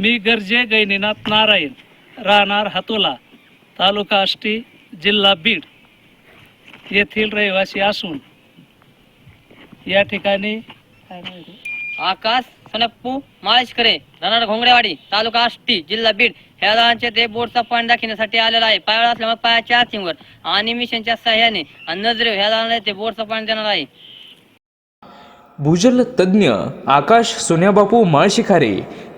मी गर्जे गैनीनाथ नारायण राहणार हातोला तालुका आष्टी जिल्हा बीड येथील रहिवासी असून या ठिकाणी? आकाश सनप्पू माळेशकरे राहणार घोंगडेवाडी तालुका आष्टी जिल्हा बीड ह्या जणांचे ते बोर्डचा पॉईंट दाखवण्यासाठी आलेला आहे पायावर असल्यामुळे पायाच्या आर्थिंगवर आणि मिशनच्या सहाय्याने आणि नजरे ह्या जणांना ते बोर्डचा पॉईंट देणार आहे भूजल तज्ज्ञ आकाश सोन्याबापू माळशिखारे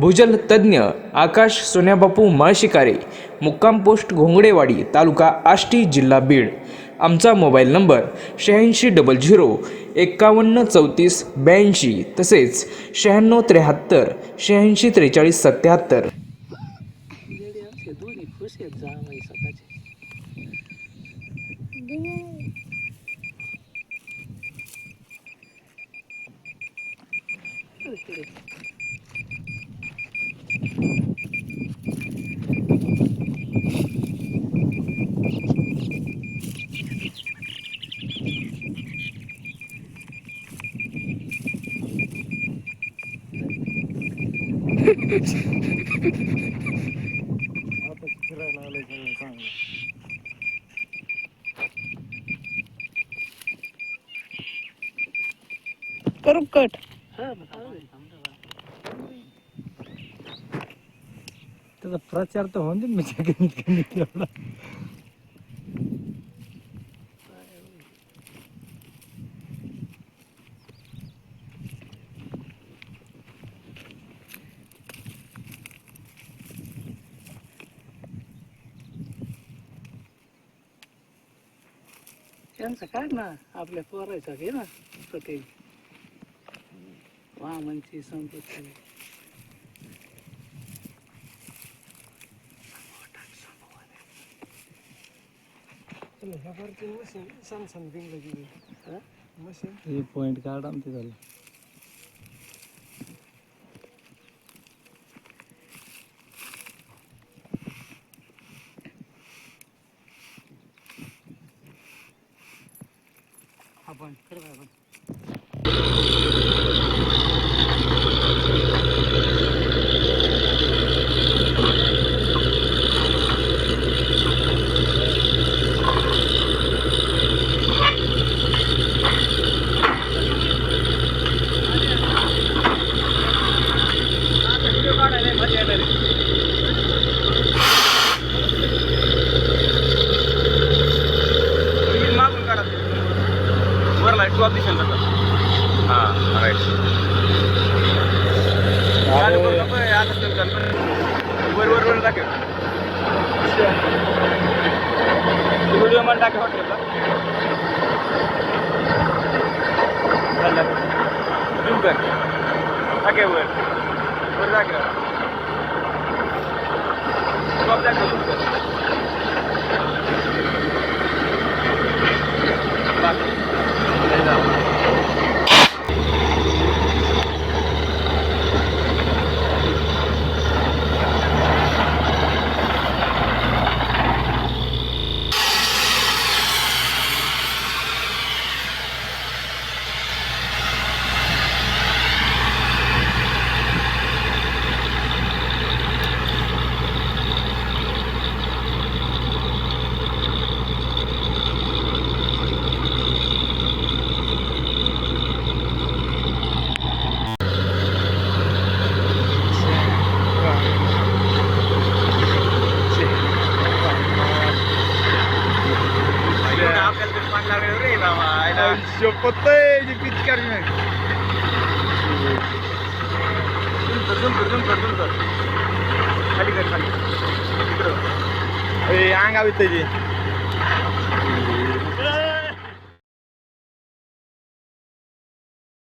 भूजल तज्ज्ञ आकाश सोन्याबापू माळशिकारे मुक्काम पोस्ट घोंगडेवाडी तालुका आष्टी जिल्हा बीड. आमचा मोबाईल नंबर शहाऐंशी डबल झिरो एक्कावन्न चौतीस ब्याऐंशी तसेच शहाण्णव त्र्याहत्तर शहाऐंशी त्रेचाळीस सत्याहत्तर. करू कट. त्याचा प्रचार तर होऊन दे मी कमीत कमी त्यांचं काय ना आपल्या पोरायचा घे ना पटेल वामनची संपत्ती. हे? पॉइंट काढा ना ते झालं. आपण कर बरं, आपण मागून वर लाईट टॉप दिसेल तसं हां राईट चालू करू नको हे आता तर चालू कर. वर वर वर दाखव व्हिडिओ मध्ये टाका हॉटेलला झूम कर दाखव वर वर दाखव टॉप दाखव झूम कर लागलं रे बाबा शपथ पिचकारी नाही झुम कर झुम कर झुम कर खाली. कर खाली इकडं अंगावी त्याची